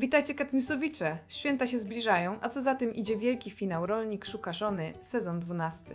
Witajcie Katniusowicze! Święta się zbliżają, a co za tym idzie wielki finał Rolnik szuka żony, sezon 12.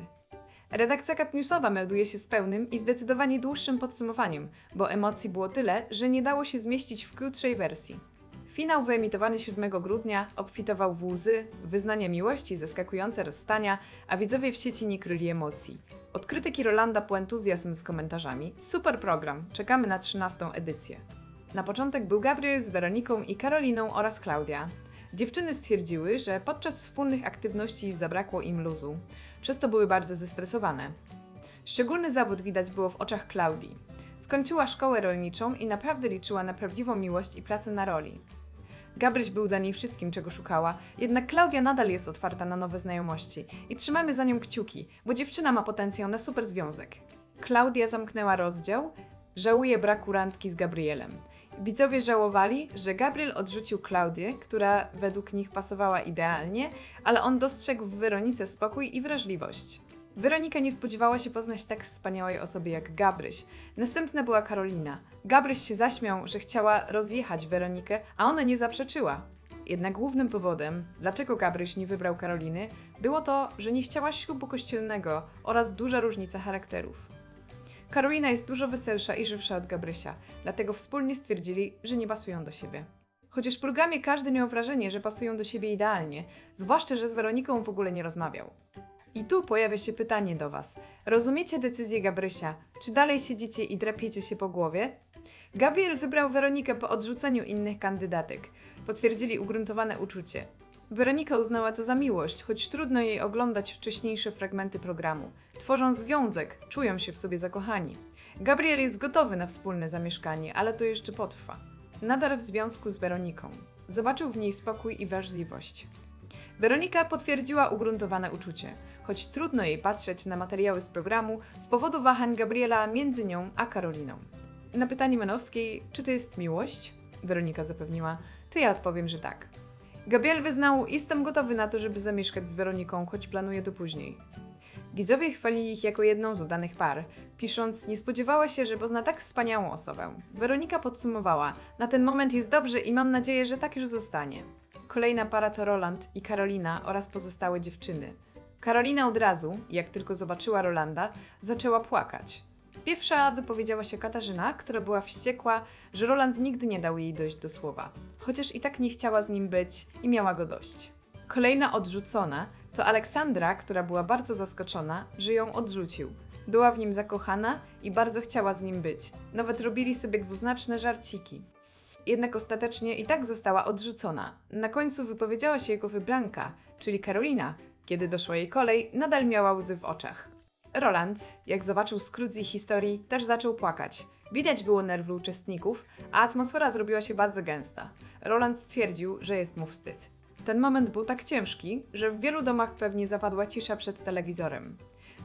Redakcja Katniusowa melduje się z pełnym i zdecydowanie dłuższym podsumowaniem, bo emocji było tyle, że nie dało się zmieścić w krótszej wersji. Finał wyemitowany 7 grudnia obfitował w łzy, wyznania miłości, zaskakujące rozstania, a widzowie w sieci nie kryli emocji. Od krytyki Rolanda po entuzjazm z komentarzami. Super program, czekamy na 13 edycję. Na początek był Gabriel z Weroniką i Karoliną oraz Klaudia. Dziewczyny stwierdziły, że podczas wspólnych aktywności zabrakło im luzu, przez to były bardzo zestresowane. Szczególny zawód widać było w oczach Klaudii. Skończyła szkołę rolniczą i naprawdę liczyła na prawdziwą miłość i pracę na roli. Gabryś był dla niej wszystkim, czego szukała, jednak Klaudia nadal jest otwarta na nowe znajomości i trzymamy za nią kciuki, bo dziewczyna ma potencjał na super związek. Klaudia zamknęła rozdział, żałuje braku randki z Gabrielem. Widzowie żałowali, że Gabriel odrzucił Klaudię, która według nich pasowała idealnie, ale on dostrzegł w Weronice spokój i wrażliwość. Weronika nie spodziewała się poznać tak wspaniałej osoby jak Gabryś. Następna była Karolina. Gabryś się zaśmiał, że chciała rozjechać Weronikę, a ona nie zaprzeczyła. Jednak głównym powodem, dlaczego Gabryś nie wybrał Karoliny, było to, że nie chciała ślubu kościelnego oraz duża różnica charakterów. Karolina jest dużo weselsza i żywsza od Gabrysia, dlatego wspólnie stwierdzili, że nie pasują do siebie. Chociaż w programie każdy miał wrażenie, że pasują do siebie idealnie, zwłaszcza, że z Weroniką w ogóle nie rozmawiał. I tu pojawia się pytanie do Was. Rozumiecie decyzję Gabrysia? Czy dalej siedzicie i drapiecie się po głowie? Gabriel wybrał Weronikę po odrzuceniu innych kandydatek. Potwierdzili ugruntowane uczucie. Weronika uznała to za miłość, choć trudno jej oglądać wcześniejsze fragmenty programu. Tworzą związek, czują się w sobie zakochani. Gabriel jest gotowy na wspólne zamieszkanie, ale to jeszcze potrwa. Nadal w związku z Weroniką. Zobaczył w niej spokój i wrażliwość. Weronika potwierdziła ugruntowane uczucie, choć trudno jej patrzeć na materiały z programu z powodu wahań Gabriela między nią a Karoliną. Na pytanie Manowskiej, czy to jest miłość, Weronika zapewniła, to ja odpowiem, że tak. Gabriel wyznał, jestem gotowy na to, żeby zamieszkać z Weroniką, choć planuję to później. Widzowie chwalili ich jako jedną z udanych par, pisząc, nie spodziewała się, że pozna tak wspaniałą osobę. Weronika podsumowała, na ten moment jest dobrze i mam nadzieję, że tak już zostanie. Kolejna para to Roland i Karolina oraz pozostałe dziewczyny. Karolina od razu, jak tylko zobaczyła Rolanda, zaczęła płakać. Pierwsza wypowiedziała się Katarzyna, która była wściekła, że Roland nigdy nie dał jej dojść do słowa, chociaż i tak nie chciała z nim być i miała go dość. Kolejna odrzucona to Aleksandra, która była bardzo zaskoczona, że ją odrzucił. Była w nim zakochana i bardzo chciała z nim być. Nawet robili sobie dwuznaczne żarciki. Jednak ostatecznie i tak została odrzucona. Na końcu wypowiedziała się jego wybranka, czyli Karolina. Kiedy doszła jej kolej, nadal miała łzy w oczach. Roland, jak zobaczył skrót z ich historii, też zaczął płakać. Widać było nerwy uczestników, a atmosfera zrobiła się bardzo gęsta. Roland stwierdził, że jest mu wstyd. Ten moment był tak ciężki, że w wielu domach pewnie zapadła cisza przed telewizorem.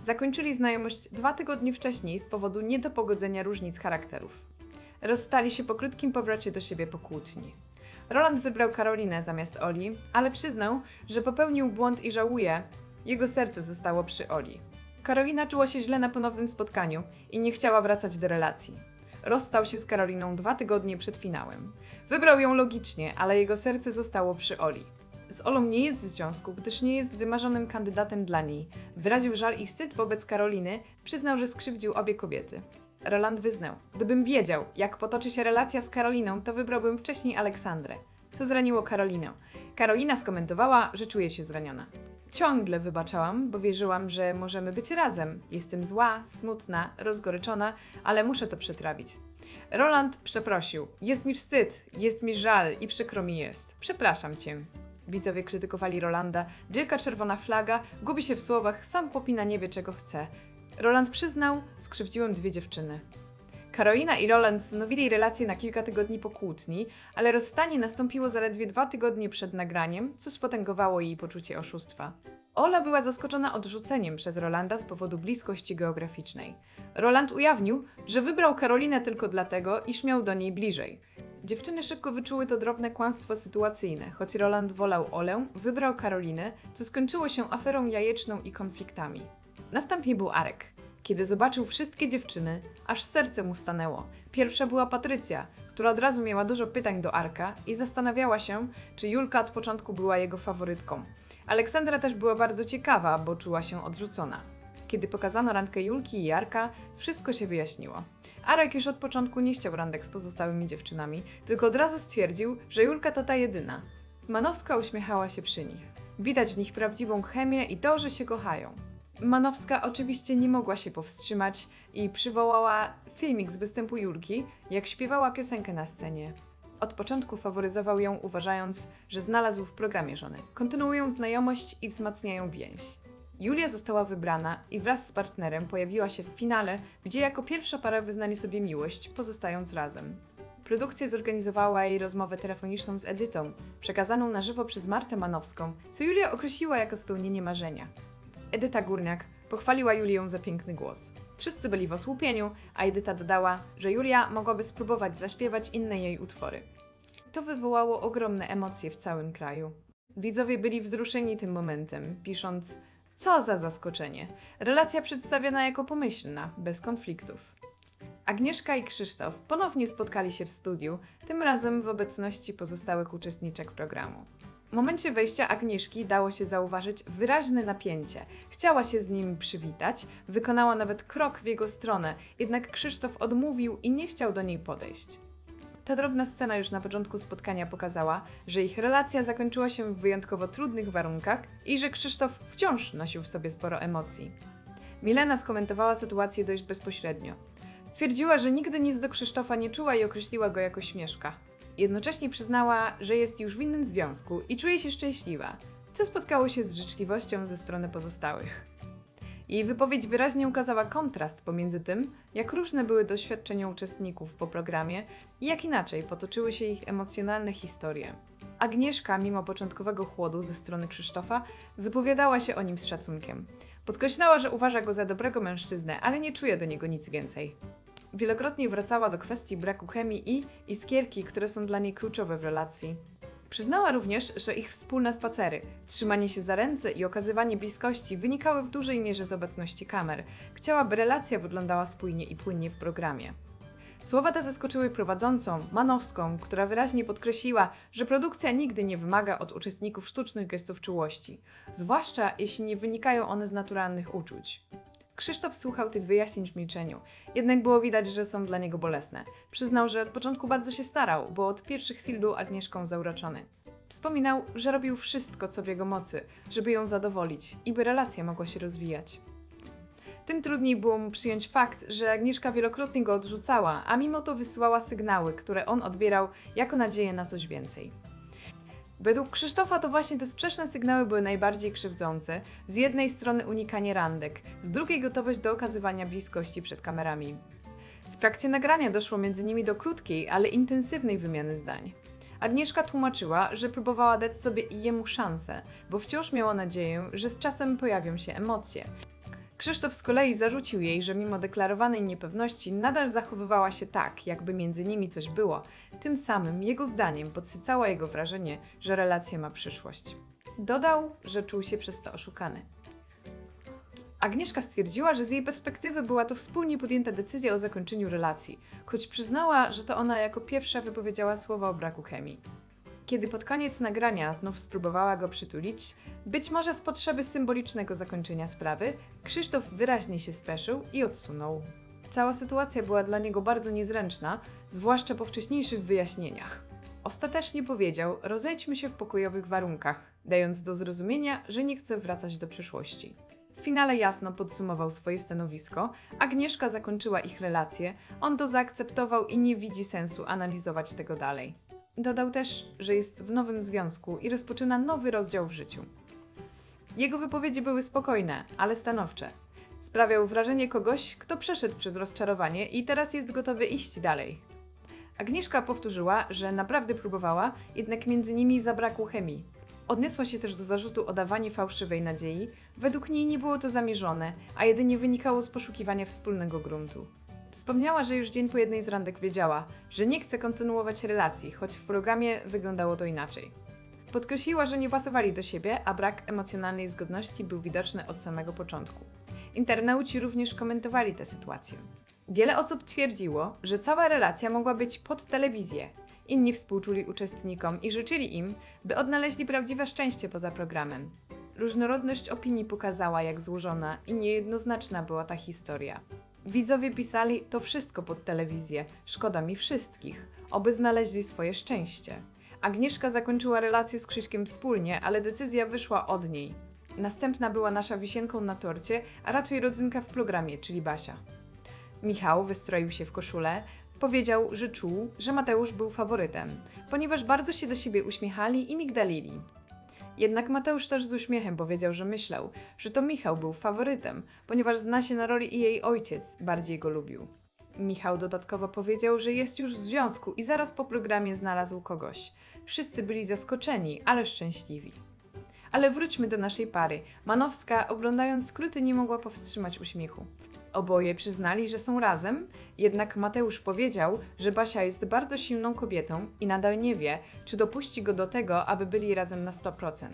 Zakończyli znajomość dwa tygodnie wcześniej z powodu niedopogodzenia różnic charakterów. Rozstali się po krótkim powrocie do siebie po kłótni. Roland wybrał Karolinę zamiast Oli, ale przyznał, że popełnił błąd i żałuje. Jego serce zostało przy Oli. Karolina czuła się źle na ponownym spotkaniu i nie chciała wracać do relacji. Rozstał się z Karoliną dwa tygodnie przed finałem. Wybrał ją logicznie, ale jego serce zostało przy Oli. Z Olą nie jest w związku, gdyż nie jest wymarzonym kandydatem dla niej. Wyraził żal i wstyd wobec Karoliny, przyznał, że skrzywdził obie kobiety. Roland wyznał: Gdybym wiedział, jak potoczy się relacja z Karoliną, to wybrałbym wcześniej Aleksandrę. Co zraniło Karolinę? Karolina skomentowała, że czuje się zraniona. Ciągle wybaczałam, bo wierzyłam, że możemy być razem. Jestem zła, smutna, rozgoryczona, ale muszę to przetrawić. Roland przeprosił. Jest mi wstyd, jest mi żal i przykro mi jest. Przepraszam cię. Widzowie krytykowali Rolanda. Wielka czerwona flaga, gubi się w słowach, sam chłopina nie wie czego chce. Roland przyznał, skrzywdziłem dwie dziewczyny. Karolina i Roland wznowili relacje na kilka tygodni po kłótni, ale rozstanie nastąpiło zaledwie dwa tygodnie przed nagraniem, co spotęgowało jej poczucie oszustwa. Ola była zaskoczona odrzuceniem przez Rolanda z powodu bliskości geograficznej. Roland ujawnił, że wybrał Karolinę tylko dlatego, iż miał do niej bliżej. Dziewczyny szybko wyczuły to drobne kłamstwo sytuacyjne. Choć Roland wolał Olę, wybrał Karolinę, co skończyło się aferą jajeczną i konfliktami. Następnie był Arek. Kiedy zobaczył wszystkie dziewczyny, aż serce mu stanęło. Pierwsza była Patrycja, która od razu miała dużo pytań do Arka i zastanawiała się, czy Julka od początku była jego faworytką. Aleksandra też była bardzo ciekawa, bo czuła się odrzucona. Kiedy pokazano randkę Julki i Arka, wszystko się wyjaśniło. Arek już od początku nie chciał randek z pozostałymi dziewczynami, tylko od razu stwierdził, że Julka to ta jedyna. Manowska uśmiechała się przy nich. Widać w nich prawdziwą chemię i to, że się kochają. Manowska oczywiście nie mogła się powstrzymać i przywołała filmik z występu Julki, jak śpiewała piosenkę na scenie. Od początku faworyzował ją, uważając, że znalazł w programie żony. Kontynuują znajomość i wzmacniają więź. Julia została wybrana i wraz z partnerem pojawiła się w finale, gdzie jako pierwsza para wyznali sobie miłość, pozostając razem. Produkcja zorganizowała jej rozmowę telefoniczną z Edytą, przekazaną na żywo przez Martę Manowską, co Julia określiła jako spełnienie marzenia. Edyta Górniak pochwaliła Julię za piękny głos. Wszyscy byli w osłupieniu, a Edyta dodała, że Julia mogłaby spróbować zaśpiewać inne jej utwory. To wywołało ogromne emocje w całym kraju. Widzowie byli wzruszeni tym momentem, pisząc: Co za zaskoczenie! Relacja przedstawiona jako pomyślna, bez konfliktów. Agnieszka i Krzysztof ponownie spotkali się w studiu, tym razem w obecności pozostałych uczestniczek programu. W momencie wejścia Agnieszki dało się zauważyć wyraźne napięcie. Chciała się z nim przywitać, wykonała nawet krok w jego stronę, jednak Krzysztof odmówił i nie chciał do niej podejść. Ta drobna scena już na początku spotkania pokazała, że ich relacja zakończyła się w wyjątkowo trudnych warunkach i że Krzysztof wciąż nosił w sobie sporo emocji. Milena skomentowała sytuację dość bezpośrednio. Stwierdziła, że nigdy nic do Krzysztofa nie czuła i określiła go jako śmieszka. Jednocześnie przyznała, że jest już w innym związku i czuje się szczęśliwa, co spotkało się z życzliwością ze strony pozostałych. Jej wypowiedź wyraźnie ukazała kontrast pomiędzy tym, jak różne były doświadczenia uczestników po programie i jak inaczej potoczyły się ich emocjonalne historie. Agnieszka, mimo początkowego chłodu ze strony Krzysztofa, wypowiadała się o nim z szacunkiem. Podkreślała, że uważa go za dobrego mężczyznę, ale nie czuje do niego nic więcej. Wielokrotnie wracała do kwestii braku chemii i iskierki, które są dla niej kluczowe w relacji. Przyznała również, że ich wspólne spacery, trzymanie się za ręce i okazywanie bliskości wynikały w dużej mierze z obecności kamer. Chciała, by relacja wyglądała spójnie i płynnie w programie. Słowa te zaskoczyły prowadzącą, Manowską, która wyraźnie podkreśliła, że produkcja nigdy nie wymaga od uczestników sztucznych gestów czułości, zwłaszcza jeśli nie wynikają one z naturalnych uczuć. Krzysztof słuchał tych wyjaśnień w milczeniu, jednak było widać, że są dla niego bolesne. Przyznał, że od początku bardzo się starał, bo od pierwszych chwil był Agnieszką zauroczony. Wspominał, że robił wszystko, co w jego mocy, żeby ją zadowolić i by relacja mogła się rozwijać. Tym trudniej było mu przyjąć fakt, że Agnieszka wielokrotnie go odrzucała, a mimo to wysyłała sygnały, które on odbierał jako nadzieję na coś więcej. Według Krzysztofa to właśnie te sprzeczne sygnały były najbardziej krzywdzące. Z jednej strony unikanie randek, z drugiej gotowość do okazywania bliskości przed kamerami. W trakcie nagrania doszło między nimi do krótkiej, ale intensywnej wymiany zdań. Agnieszka tłumaczyła, że próbowała dać sobie i jemu szansę, bo wciąż miała nadzieję, że z czasem pojawią się emocje. Krzysztof z kolei zarzucił jej, że mimo deklarowanej niepewności nadal zachowywała się tak, jakby między nimi coś było. Tym samym, jego zdaniem, podsycała jego wrażenie, że relacja ma przyszłość. Dodał, że czuł się przez to oszukany. Agnieszka stwierdziła, że z jej perspektywy była to wspólnie podjęta decyzja o zakończeniu relacji, choć przyznała, że to ona jako pierwsza wypowiedziała słowa o braku chemii. Kiedy pod koniec nagrania znów spróbowała go przytulić, być może z potrzeby symbolicznego zakończenia sprawy, Krzysztof wyraźnie się speszył i odsunął. Cała sytuacja była dla niego bardzo niezręczna, zwłaszcza po wcześniejszych wyjaśnieniach. Ostatecznie powiedział: Rozejdźmy się w pokojowych warunkach, dając do zrozumienia, że nie chce wracać do przeszłości. W finale jasno podsumował swoje stanowisko, Agnieszka zakończyła ich relację, on to zaakceptował i nie widzi sensu analizować tego dalej. Dodał też, że jest w nowym związku i rozpoczyna nowy rozdział w życiu. Jego wypowiedzi były spokojne, ale stanowcze. Sprawiał wrażenie kogoś, kto przeszedł przez rozczarowanie i teraz jest gotowy iść dalej. Agnieszka powtórzyła, że naprawdę próbowała, jednak między nimi zabrakło chemii. Odniosła się też do zarzutu o dawanie fałszywej nadziei. Według niej nie było to zamierzone, a jedynie wynikało z poszukiwania wspólnego gruntu. Wspomniała, że już dzień po jednej z randek wiedziała, że nie chce kontynuować relacji, choć w programie wyglądało to inaczej. Podkreśliła, że nie pasowali do siebie, a brak emocjonalnej zgodności był widoczny od samego początku. Internauci również komentowali tę sytuację. Wiele osób twierdziło, że cała relacja mogła być pod telewizję. Inni współczuli uczestnikom i życzyli im, by odnaleźli prawdziwe szczęście poza programem. Różnorodność opinii pokazała, jak złożona i niejednoznaczna była ta historia. Widzowie pisali to wszystko pod telewizję, szkoda mi wszystkich, oby znaleźli swoje szczęście. Agnieszka zakończyła relację z Krzyśkiem wspólnie, ale decyzja wyszła od niej. Następna była nasza wisienką na torcie, a raczej rodzynka w programie, czyli Basia. Michał wystroił się w koszulę, powiedział, że czuł, że Mateusz był faworytem, ponieważ bardzo się do siebie uśmiechali i migdalili. Jednak Mateusz też z uśmiechem powiedział, że myślał, że to Michał był faworytem, ponieważ zna się na roli i jej ojciec bardziej go lubił. Michał dodatkowo powiedział, że jest już w związku i zaraz po programie znalazł kogoś. Wszyscy byli zaskoczeni, ale szczęśliwi. Ale wróćmy do naszej pary. Manowska, oglądając skróty, nie mogła powstrzymać uśmiechu. Oboje przyznali, że są razem, jednak Mateusz powiedział, że Basia jest bardzo silną kobietą i nadal nie wie, czy dopuści go do tego, aby byli razem na 100%.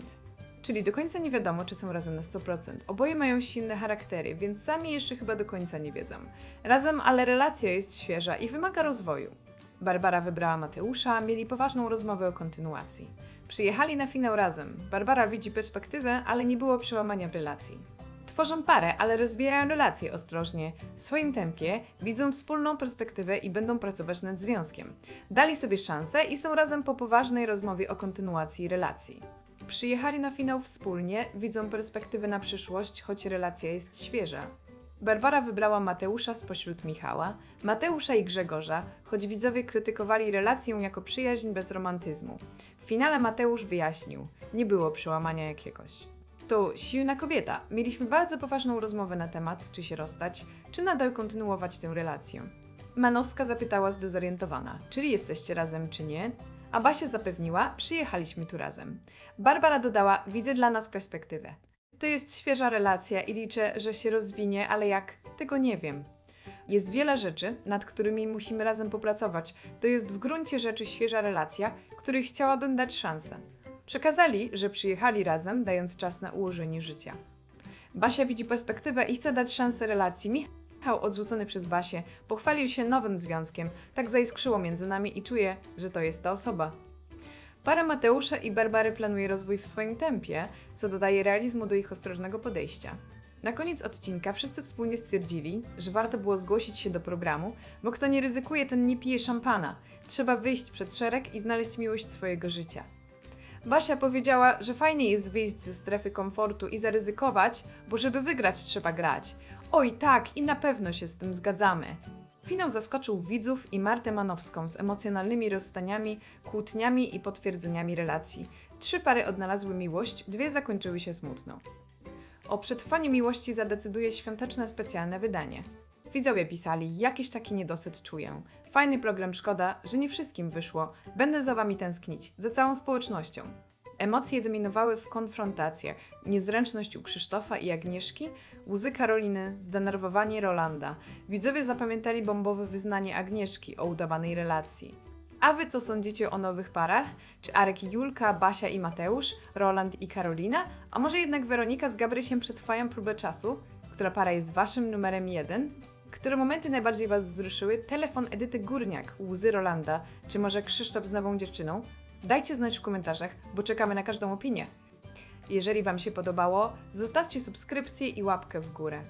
Czyli do końca nie wiadomo, czy są razem na 100%. Oboje mają silne charaktery, więc sami jeszcze chyba do końca nie wiedzą. Razem, ale relacja jest świeża i wymaga rozwoju. Barbara wybrała Mateusza, mieli poważną rozmowę o kontynuacji. Przyjechali na finał razem. Barbara widzi perspektywę, ale nie było przełamania w relacji. Tworzą parę, ale rozwijają relacje ostrożnie, w swoim tempie, widzą wspólną perspektywę i będą pracować nad związkiem. Dali sobie szansę i są razem po poważnej rozmowie o kontynuacji relacji. Przyjechali na finał wspólnie, widzą perspektywę na przyszłość, choć relacja jest świeża. Barbara wybrała Mateusza spośród Michała, Mateusza i Grzegorza, choć widzowie krytykowali relację jako przyjaźń bez romantyzmu. W finale Mateusz wyjaśnił, nie było przełamania jakiegoś. To silna kobieta. Mieliśmy bardzo poważną rozmowę na temat, czy się rozstać, czy nadal kontynuować tę relację. Manowska zapytała zdezorientowana, czyli jesteście razem, czy nie? A Basia zapewniła, przyjechaliśmy tu razem. Barbara dodała, widzę dla nas perspektywę. To jest świeża relacja i liczę, że się rozwinie, ale jak? Tego nie wiem. Jest wiele rzeczy, nad którymi musimy razem popracować. To jest w gruncie rzeczy świeża relacja, której chciałabym dać szansę. Przekazali, że przyjechali razem, dając czas na ułożenie życia. Basia widzi perspektywę i chce dać szansę relacji. Michał, odrzucony przez Basię, pochwalił się nowym związkiem. Tak zaiskrzyło między nami i czuję, że to jest ta osoba. Para Mateusza i Barbary planuje rozwój w swoim tempie, co dodaje realizmu do ich ostrożnego podejścia. Na koniec odcinka wszyscy wspólnie stwierdzili, że warto było zgłosić się do programu, bo kto nie ryzykuje, ten nie pije szampana. Trzeba wyjść przed szereg i znaleźć miłość swojego życia. Basia powiedziała, że fajnie jest wyjść ze strefy komfortu i zaryzykować, bo żeby wygrać trzeba grać. Oj tak, i na pewno się z tym zgadzamy. Finał zaskoczył widzów i Martę Manowską z emocjonalnymi rozstaniami, kłótniami i potwierdzeniami relacji. Trzy pary odnalazły miłość, dwie zakończyły się smutno. O przetrwaniu miłości zadecyduje świąteczne specjalne wydanie. Widzowie pisali, jakiś taki niedosyt czuję. Fajny program, szkoda, że nie wszystkim wyszło. Będę za wami tęsknić, za całą społecznością. Emocje dominowały w konfrontacjach. Niezręczność u Krzysztofa i Agnieszki, łzy Karoliny, zdenerwowanie Rolanda. Widzowie zapamiętali bombowe wyznanie Agnieszki o udawanej relacji. A wy co sądzicie o nowych parach? Czy Arek i Julka, Basia i Mateusz, Roland i Karolina? A może jednak Weronika z Gabrysiem przetrwają próbę czasu? Która para jest waszym numerem jeden? Które momenty najbardziej was wzruszyły? Telefon Edyty Górniak, łzy Rolanda, czy może Krzysztof z nową dziewczyną? Dajcie znać w komentarzach, bo czekamy na każdą opinię. Jeżeli wam się podobało, zostawcie subskrypcję i łapkę w górę.